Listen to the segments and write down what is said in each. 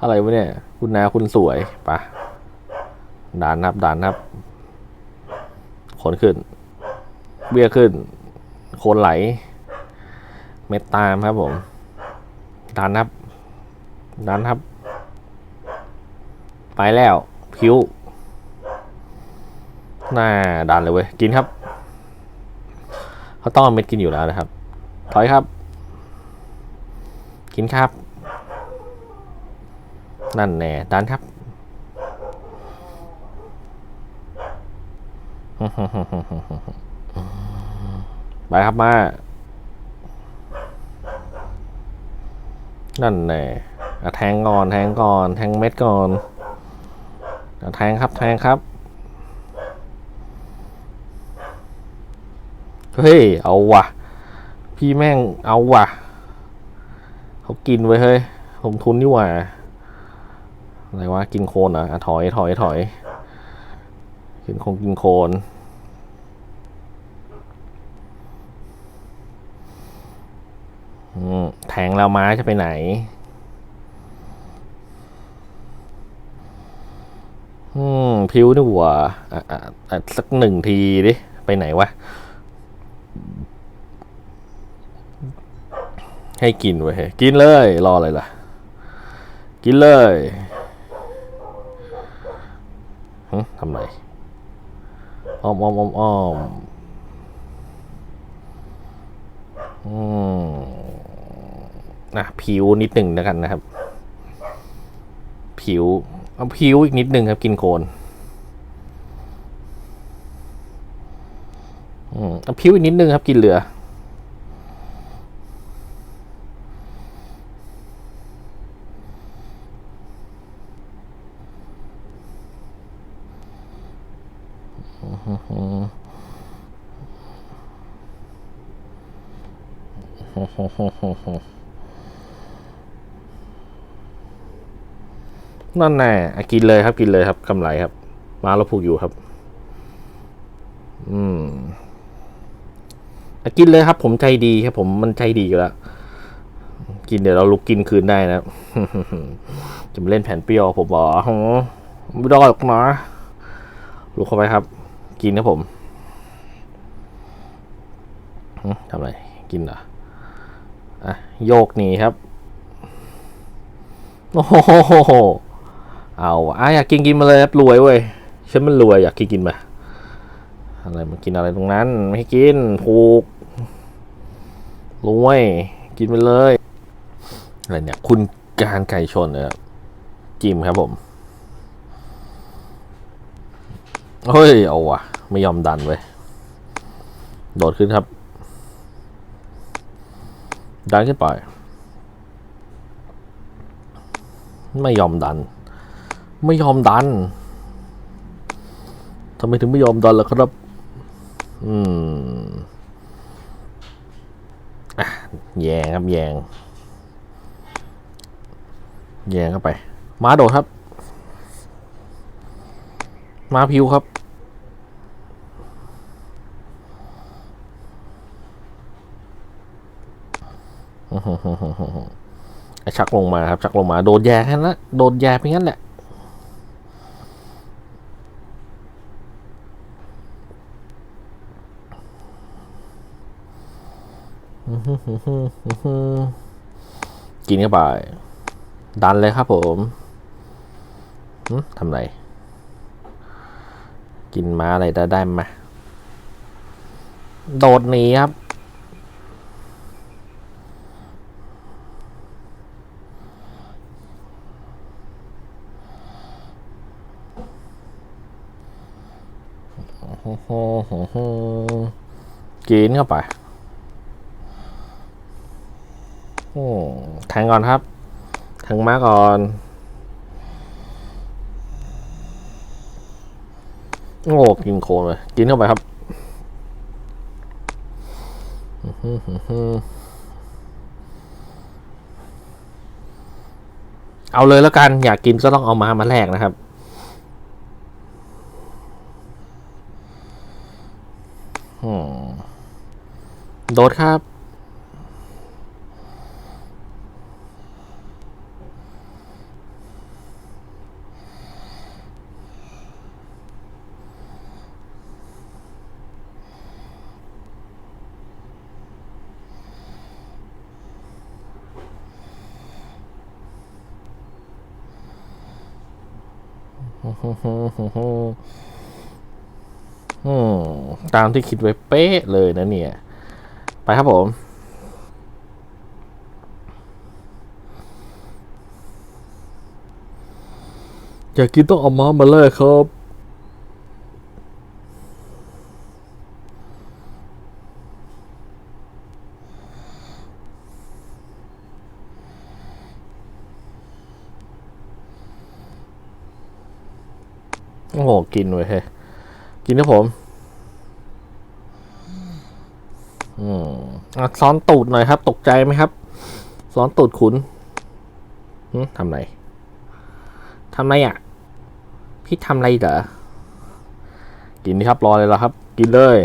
อะไรวะเนี่ย คุณนาคุณสวยปะด่านนับด่านนับขนขึ้น เบี้ยขึ้น โคนไหล เม็ดตามครับผมด่านนับด่านนับ ไปแล้วผิวหน้าดันเลยเว้ย กินครับเขาต้องเอาเม็ดกินอยู่แล้วนะครับถอยครับ กินครับ นั่นแน่ดันครับไปครับมา นั่นแน่แทงก่อนแทงก่อนแทงเม็ดก่อนแทงครับแทงครับ เฮ้ย เอาว่ะพี่แม่งเอาว่ะเขากินไว้เฮ้ยผมทุนนี่หว่า อะไรวะกินโคนเหรอะถอยถอยถอยกินคงกินโคนแทงแล้วม้าจะไปไหน อืม พิวนี่หัวอะอะอะสักหนึ่งทีดิ ไปไหนวะ ให้กินไว้ยกินเลย รออะไรล่ะ กินเลย ทำไรอ้อมอ้อมอ้อมอ้อมอืมนะผิวนิดหนึ่งแล้วกันนะครับ ผิวเอาผิวอีกนิดหนึ่งครับ กินโคนอืมเอาผิวอีกนิดหนึ่งครับ กินเหลือ นั่นแน่อะกินเลยครับกินเลยครับกำไรครับ มาเราผูกอยู่ครับ อืมกินเลยครับ ผมใจดีครับ ผมมันใจดีอยู่แล้วกินเดี๋ยวเราลุกกินคืนได้นะจะมาเล่นแผ่นเปรี้ยวผมบอกอ๋อไม่ได้หรอกนะลุกเข้าไปครับ กินนะผมทำอะไร กินเหรอ อะ โยกหนีครับ โอ้โห เอาอะอยากกินกินมาเลยครับรวยเว้ย ฉันมันรวยอยากกินกินมา อะไรมากินอะไรตรงนั้น ไม่ให้กินผูก รวย กินไปเลย อะไรเนี่ย คุณการไก่ชนนะครับ จิมครับผม เฮ้ย เอาว่ะไม่ยอมดันเว้ย โดดขึ้นครับ ดันขึ้นไป ไม่ยอมดัน ไม่ยอมดันทำไมถึงไม่ยอมดันล่ะครับ อืมอะแยงครับแยง แยงเข้าไปม้าโดดครับ มาพิวครับไอ้ชักลงมาครับ ชักลงมา โดนแย่แค่นั้นโดนแย่ไปงั้นแหละกินเข้าไป ดันเลยครับผมทำไร กินม้าอะไรได้ได้ไหมโดดหนีครับ กินเข้าไป โอ้แทงก่อนครับแทงม้าก่อน โอ้กินโคนเลยกินเข้าไปครับเอาเลยแล้วกัน อยากกินก็ต้องเอามามาแลกนะครับอืมโดดครับ ตามที่คิดไว้เป๊ะเลยนะเนี่ย ไปครับผมอยากกินต้องเอาม้ามาเลยครับ โอ้โห กินเว้ยกินนะผมอืมอะซ้อนตูดหน่อยครับ ตกใจไหมครับ ซ้อนตูดขุนทำไรทำไรอะ พี่ทำไรเหรอ กินนี่ครับ รอเลยละครับ กินเลย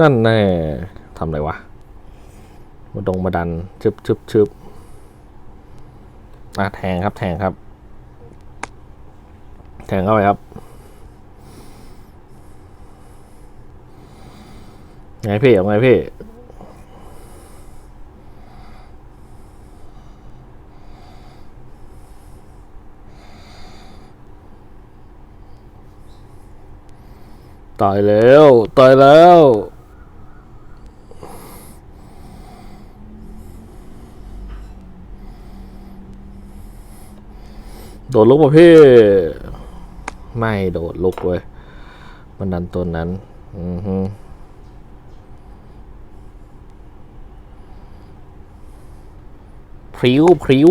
นั่นแน่ทำไรวะมาดงมาดันชึบชึบชึบอะแทงครับแทงครับ แทงเข้าไปครับไงพี่เอาไงพี่ตายแล้วตายแล้ว โดดลุกป่ะพี่ ไม่โดดลุกเว้ย มันดันตัวนั้น อือฮึพริ้วพริ้ว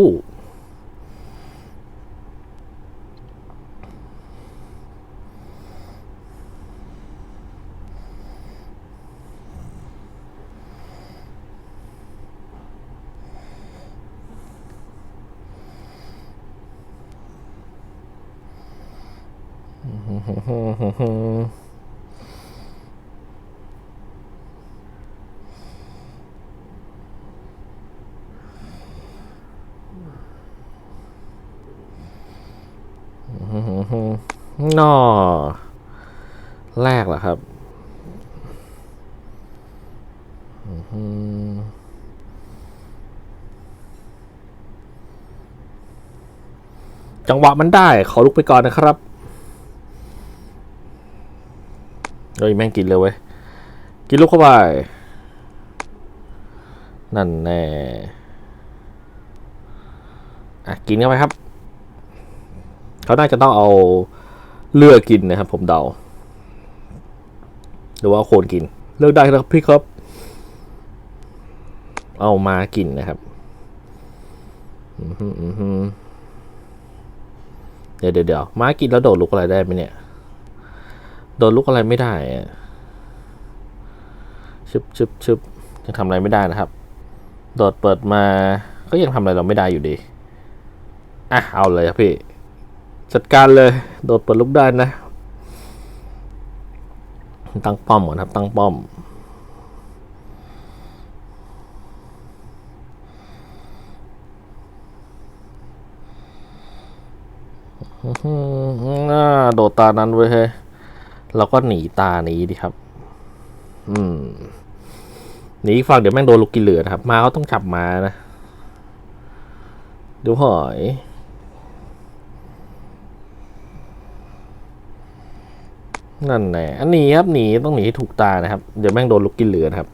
นอแรกเหรอครับจังหวะมันได้ ขอลุกไปก่อนนะครับ เฮ้ยแม่งกินเลยเว้ย กินลูกเข้าไป นั่นแน่อะกินเข้าไปครับ เขาน่าจะต้องเอาเลือกกินนะครับ ผมเดา หรือว่าโคนกิน เลือกได้ครับพี่ครับ เอามากินนะครับอือหืออือหือเดี๋ยวเดี๋ยวเดี๋ยวม้ากินแล้วโดดลุกอะไรได้ไหมเนี่ย โดนลุกอะไรไม่ได้อะชึบชึบชึบยังทำอะไรไม่ได้นะครับ โดดเปิดมาก็ยังทำอะไรเราไม่ได้อยู่ดี อะ เอาเลยครับพี่ จัดการเลย โดดเปิดลุกได้นะ ตั้งป้อมก่อนครับ ตั้งป้อมอื้อหืออ่าโดดตานั้นเว้เฮ้ย เราก็หนีตานี้ดิครับ อืมหนีอีกฝั่งเดี๋ยวแม่งโดนลูกกินเหลือนะครับ มาเขาต้องจับมานะดูหอย นั่นแหละอันนี้ครับหนีต้องหนีให้ถูกตานะครับ เดี๋ยวแม่งโดนลูกกินเหลือนะครับ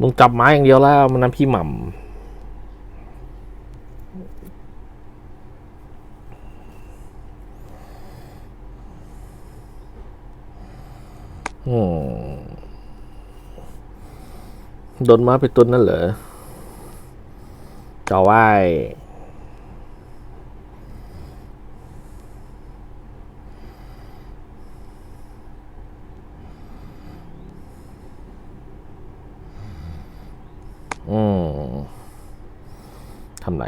มึงจับไม้อย่างเดียวแล้ว มันนั้นพี่หม่ำอืมโดนม้าไปตุนนั่นเหรอจะไหวอืมทำไร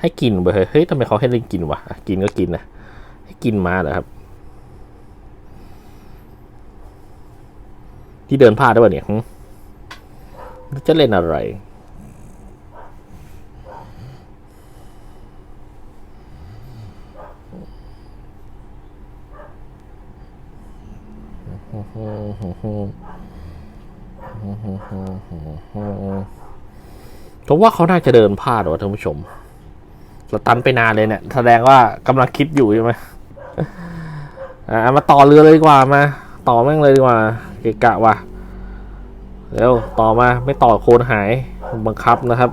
ให้กินไปเฮ้ยทำไมเขาให้เล่นกินวะกินก็กินนะให้กินมาเหรอครับ ที่เดินพลาดได้ป่ะเนี่ยจะเล่นอะไรผมว่าเขาน่าจะเดินพลาดว่ะท่านผู้ชม สตันไปนานเลยเนี่ย แสดงว่ากำลังคิดอยู่ใช่ไหมอะมาต่อเรือเลยดีกว่ามา ต่อแม่งเลยดีกว่า เกะกะว่ะเร็วต่อมาไม่ต่อโคนหายบังคับนะครับ